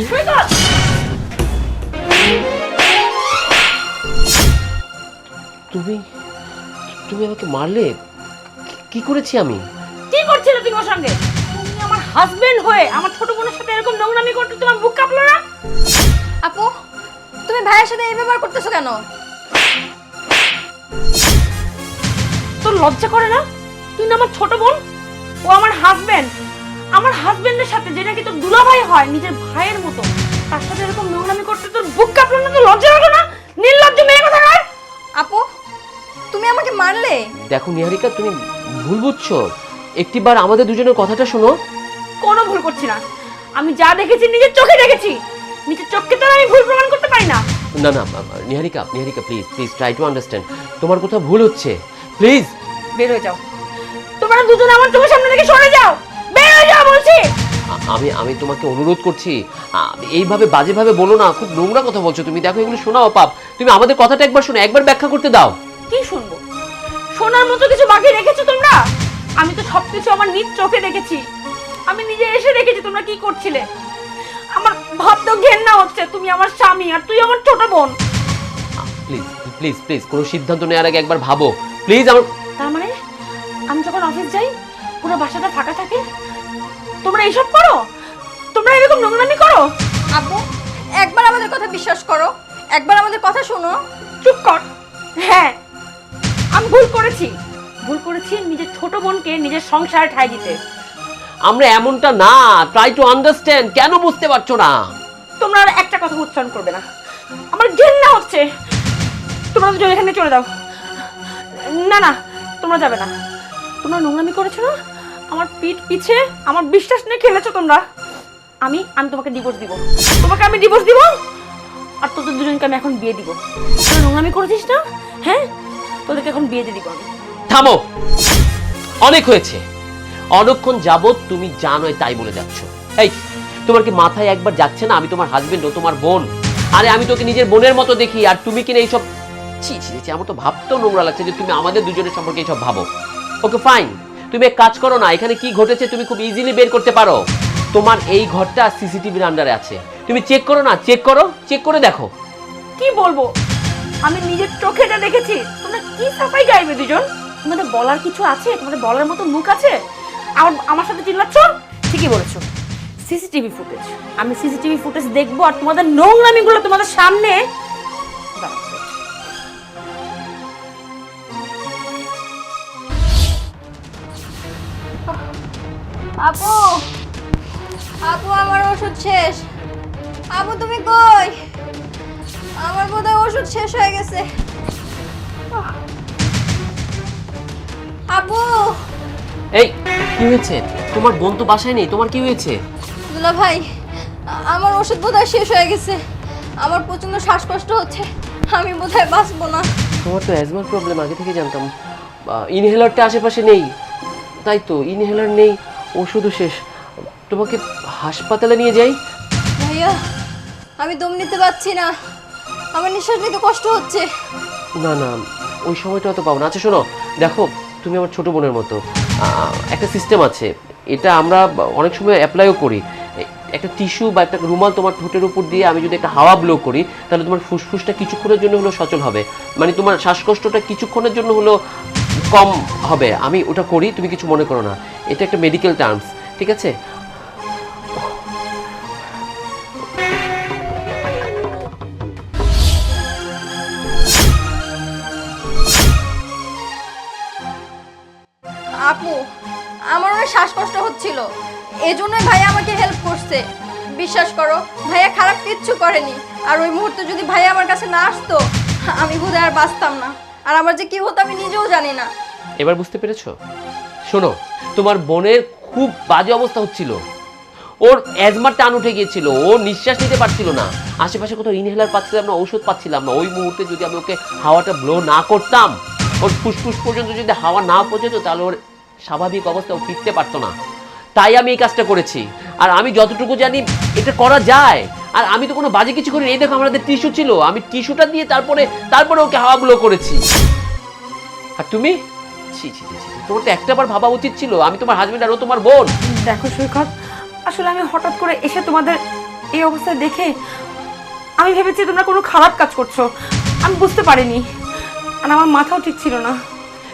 সৈকত তুমি তুমি আমাকে মারলে? কি- কি করেছি আমি? কি করছিলে তুমি ওর সঙ্গে? তুমি আমার হাজবেন্ড হয়ে আমার ছোট বোনের সাথে এরকম নোংরামি করতে তোমার বুক কাঁপলো না? আপু তুমি ভাইয়ের সাথে এই ব্যবহার করতেছো কেন? তোর লজ্জা করে না? তুই না আমার ছোট বোন ও আমার হাজবেন্ড আমার হাজবেন্ডের সাথে যে নাকি তোর দুলাভাই হয় নিজের ভাইয়ের মতো? তার সাথে এরকম নোংরামি করতে তোর বুক কাঁপলো না তোর লজ্জা লাগে না? নির্লজ্জ মেয়ে কথা কয় আপু তুমি আমাকে মারলে? দেখো নিহারিকা তুমি ভুল বুঝছ। একটিবার আমাদের দুজনের কথাটা শোনো। কোনো ভুল করছি না। আমি যা দেখেছি নিজের চোখে দেখেছি। নিজের চোখকে তো আর আমি ভুল প্রমাণ করতে পারি না। না না Niharika Niharika please please try to understand তোমার কোথাও ভুল হচ্ছে। প্লিজ বের হয়ে যাও। তোমরা দুজন আমার চোখের সামনে থেকে সরে যাও। যাও বলছি। আমি আমি তোমাকে অনুরোধ করছি এইভাবে বাজেভাবে বলো না খুব নোংরা কথা বলছো তুমি। দেখো এগুলো শোনাও পাপ। তুমি আমাদের কথাটা একবার শোনো একবার ব্যাখ্যা করতে দাও। কি শুনব? শোনার মতো কিছু বাকি রেখেছো তোমরা? আমি তো সবকিছু আমার নিজ চোখে দেখেছি। আমি নিজে এসে দেখেছি তোমরা কি করছিলে। আমার ভাবতেও ঘেন্না হচ্ছে তুমি আমার স্বামী আর তুই আমার ছোট বোন। প্লিজ প্লিজ প্লিজ কোনো সিদ্ধান্ত নেওয়ার আগে একবার ভাবো। প্লিজ আমার তার মানে আমি যখন অফিস যাই পুরো বাসাটা ফাঁকা থাকে তোমরা এইসব করো? তোমরা এরকম নোংরামি করো? আপু একবার আমাদের কথা বিশ্বাস করো। একবার আমাদের কথা শোনো। চুপ কর। হ্যাঁ আমি ভুল করেছি। ভুল করেছি নিজের ছোট বোনকে নিজের সংসারে ঠাই দিতে। আমরা এমনটা না। ট্রাই টু আন্ডারস্ট্যান্ড কেন বুঝতে পারছ না? তোমরা আর একটা কথা উচ্চারণ করবে না। আমার ঘেন্না হচ্ছে। তোমরা দুজন এখানে চলে যাও। না না তোমরা যাবে না। তোমরা নোংরামি করেছ না? আমার পিঠ পিছে, আমার বিশ্বাস নিয়ে খেলেছো তোমরা। আমি আমি তোমাকে ডিভোর্স দিব। তোমাকে আমি ডিভোর্স দিব? আর তোদের দুজনকে আমি এখন বিয়ে দিব। তোরা নোংরামি করেছিস না? হ্যাঁ? তোদেরকে এখন বিয়ে দিয়ে দিব আমি। থামো! অনেক হয়েছে। অনেকক্ষণ যাবত তুমি জানোই তাই বলে যাচ্ছ। এই, তোমার কি মাথায় একবার যাচ্ছে না আমি তোমার হাজবেন্ড ও তোমার বোন? আরে আমি তোকে নিজের বোনের মতো দেখি, আর তুমি কিনা এইসব ছি ছি আমার তো ভাবতেও নোংরা লাগছে যে তুমি আমাদের দুজনের সম্পর্কে এইসব ভাবো। ওকে ফাইন তুমি এক কাজ করো না, এখানে কি ঘটেছে তুমি খুব ইজিলি বের করতে পারো। তোমার এই ঘরটা সিসিটিভির আন্ডারে আছে। তুমি চেক করো না চেক করো চেক করে দেখো। কি বলব? আমি নিজের চোখে যা দেখেছি, তোমরা কি সাফাই গাইবে দুজন? তোমাদের বলার কিছু আছে? তোমাদের বলার মতো মুখ আছে? আমার আমার সাথে চিল্লাচ্ছ? ঠিকই বলেছ। সিসিটিভি ফুটেজ আমি সিসিটিভি ফুটেজ দেখব আর তোমাদের নোংরামিগুলো তোমাদের সামনে দাঁড়াও। আপু আপু আমার ওষুধ শেষ। আপু তুমি কই? আমার বোধহয় ওষুধ শেষ হয়ে গেছে। আপু! এই কি হয়েছে? তোমার বোন তো বাসায় নেই তোমার কি হয়েছে? দুলা ভাই আমার ওষুধ বোধহয় শেষ হয়ে গেছে। আমার প্রচণ্ড শ্বাসকষ্ট হচ্ছে আমি বোধহয় বাঁচবো না। তোমার তো অ্যাজমার প্রবলেম আগে থেকে জানতাম। ইনহেলারটা আশেপাশে নেই। তাই তো ইনহেলার নেই। ওষুধও শেষ। তোমাকে হাসপাতালে নিয়ে যাই? ভাইয়া আমি দম নিতে পারছি না। আমার নিঃশ্বাস নিতে কষ্ট হচ্ছে। না না ওই সময়টা অত পাবো না। আচ্ছা শোনো দেখো তুমি আমার ছোট বোনের মতো। একটা সিস্টেম আছে। এটা আমরা অনেক সময় অ্যাপ্লাইও করি। একটা টিস্যু বা একটা রুমাল তোমার ঠোঁটের উপর দিয়ে আমি যদি একটা হাওয়া ব্লো করি তাহলে তোমার ফুসফুসটা কিছুক্ষণের জন্য হলো সচল হবে। মানে তোমার শ্বাসকষ্টটা কিছুক্ষণের জন্য হলো কম হবে। আমি ওটা করি তুমি কিছু মনে করো না। এটা একটা মেডিকেল টার্মস ঠিক আছে? আপু আমার অনেক শ্বাসকষ্ট হচ্ছিল। এজন্যই ভাইয়া আমাকে হেল্প করছে। বিশ্বাস করো ভাইয়া খারাপ কিচ্ছু করেনি। আর ওই মুহূর্তে যদি ভাইয়া আমার কাছে না আসতো আমি বোধহয় আর বাঁচতাম না। আর আমার যে কি হতো আমি নিজেও জানি না। এবার বুঝতে পেরেছ? শোনো তোমার বোনের খুব বাজে অবস্থা হচ্ছিল। ওর অ্যাজমার টান উঠে গিয়েছিল, ও নিঃশ্বাস নিতে পারছিল না। আশেপাশে কোথাও ইনহেলার পাচ্ছিলাম না ঔষধ পাচ্ছিলাম না। ওই মুহূর্তে যদি আমি ওকে হাওয়াটা ব্লো না করতাম, ওর ফুসফুস পর্যন্ত যদি হাওয়া না পৌঁছতো, তাহলে ওর স্বাভাবিক অবস্থা ও ফিরতে পারতো না। তাই আমি এই কাজটা করেছি। আর আমি যতটুকু জানি, এটা করা যায়। আর আমি তো কোনো বাজে কিছু করিনি। এই দেখো, আমাদের টিস্যু ছিল। আমি টিস্যুটা দিয়ে তারপরে তারপরে ওকে হাওয়া ব্লো করেছি। আর তুমি? ছি ছি ছি তোমার তো একটাবার ভাবা উচিত ছিল আমি তোমার হাজবেন্ড আর ও তোমার বোন। দেখো সৈকত আসলে আমি হঠাৎ করে এসে তোমাদের এই অবস্থায় দেখে আমি ভেবেছি তোমরা কোনো খারাপ কাজ করছ। আমি বুঝতে পারিনি আর আমার মাথাও ঠিক ছিল না।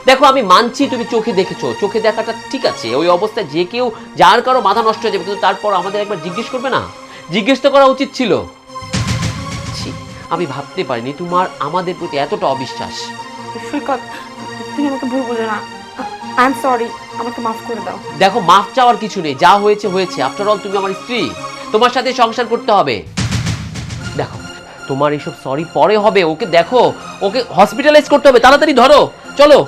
দেখো আমি মানছি তুমি চোখে দেখেছ। চোখে দেখাটা ঠিক আছে ওই অবস্থায় যে কেউ যার কারও মাথা নষ্ট হয়ে যাবে কিন্তু তারপর আমাদের একবার জিজ্ঞেস করবে না? জিজ্ঞেস তো করা উচিত ছিল। আমি ভাবতে পারিনি তোমার আমাদের প্রতি এতটা অবিশ্বাস। সৈকত আমাকে ভুল বলে না। আই এম সরি আমাকে মাফ করে দাও। দেখো, মাফ চাওয়ার কিছু নেই, যা হয়েছে হয়েছে। আফটার অল তুমি আমার স্ত্রী। তোমার সাথে সংসার করতে হবে। দেখো, তোমার এইসব সরি পরে হবে, ওকে দেখো, ওকে হসপিটালাইজ করতে হবে। তাড়াতাড়ি ধরো, চলো।